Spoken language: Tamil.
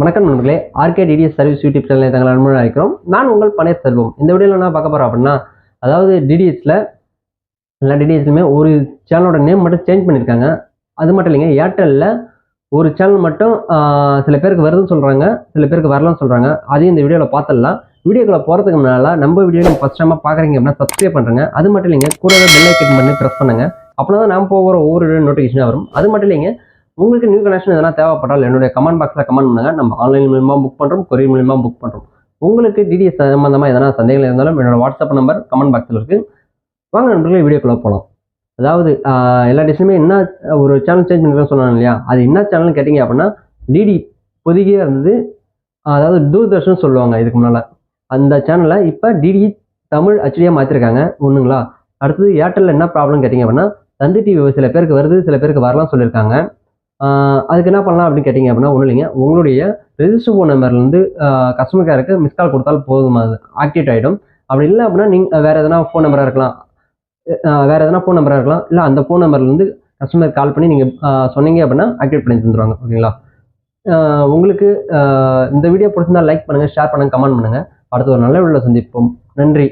வணக்கம் நண்பர்களே RK DTS service YouTube channel தங்கள் அன்புடன் அழைக்கிறோம். நான் உங்கள் பன்னீர் செல்வம். இந்த வீடியோவில் நான் பார்க்க போகிறோம் அப்படின்னா அதாவது டிடிஎஸில் எல்லா டிடிஎஸ்லையுமே ஒரு சேனலோட நேம் மட்டும் சேஞ்ச் பண்ணியிருக்காங்க. அது மட்டும் இல்லைங்க ஏர்டெல்லில் ஒரு சேனல் மட்டும் சில பேருக்கு வருதுன்னு சொல்கிறாங்க சில பேருக்கு வரலன்னு சொல்கிறாங்க அதையும் இந்த வீடியோவில் பார்த்துடலாம். வீடியோக்குள்ள போகிறதுக்கு முன்னால் நம்ம வீடியோ நீங்கள் ஃபஸ்ட் டைமாக பார்க்குறீங்க அப்படின்னா சப்ஸ்கிரைப் பண்ணுறேங்க அது மட்டும் இல்லைங்க கூடவே பெல் ஐக்கன் பண்ணி ப்ரெஸ் பண்ணுங்க. அப்படின்னா தான் நான் போகிற ஒவ்வொரு நோட்டிஃபிகேஷனாக வரும். அது மட்டும் இல்லைங்க உங்களுக்கு நியூ கனெக்ஷன் எதனா தேவைப்பட்டால் என்னுடைய கமெண்ட் பாக்ஸில் கமெண்ட் பண்ணுங்கள் நம்ம ஆன்லைன் மூலியமாக புக் பண்ணுறோம் கொரியர் மூலியமாக புக் பண்ணுறோம் உங்களுக்கு டிடிஎஸ் சம்மந்தமாக எதனா சந்தேகங்கள் இருந்தாலும் என்னோட வாட்ஸ்அப் நம்பர் கமெண்ட் பாக்ஸில் இருக்குது வாங்க நண்பர்களே வீடியோக்குள்ளே போகலாம் அதாவது எல்லா டிஷ்ஷுமே என்ன ஒரு சேனல் சேஞ்ச் பண்ணுறேன்னு சொன்னாங்க இல்லையா? அது என்ன சேனல்னு கேட்டிங்க அப்படின்னா டிடி பொதுகியாக இருந்தது அதாவது தூர்தர்ஷன் சொல்லுவாங்க இதுக்கு முன்னால். அந்த சேனலை இப்போ டிடி தமிழ் ஹெச்டியாக மாற்றிருக்காங்க ஒன்றுங்களா அடுத்தது ஏர்டெல்லில் என்ன ப்ராப்ளம் கேட்டிங்க அப்படின்னா தந்தி டிவி சில பேருக்கு வருது சில பேருக்கு வரலாம் சொல்லியிருக்காங்க. அதுக்கு என்ன பண்ணலாம் அப்படின்னு கேட்டிங்க அப்படின்னா ஒன்றும் இல்லைங்க. உங்களுடைய ரெஜிஸ்டர் ஃபோன் நம்பர்லேருந்து கஸ்டமர் கேருக்கு மிஸ் கால் கொடுத்தாலும் போதும் அது ஆக்டிவேட் ஆகிடும் அப்படி இல்லை அப்படின்னா நீங்கள் வேறு எதனா ஃபோன் நம்பராக இருக்கலாம். வேறு எதனா ஃபோன் நம்பராக இருக்கலாம். இல்லை அந்த ஃபோன் நம்பர்லேருந்து கஸ்டமர் கால் பண்ணி நீங்கள் சொன்னீங்க அப்படின்னா ஆக்டிவேட் பண்ணி தந்துருவாங்க. ஓகேங்களா? உங்களுக்கு இந்த வீடியோ பிடிச்சிருந்தா லைக் பண்ணுங்கள் ஷேர் பண்ணுங்கள் கமெண்ட் பண்ணுங்கள் அடுத்து ஒரு நல்ல வீடியோவில் சந்திப்போம். நன்றி.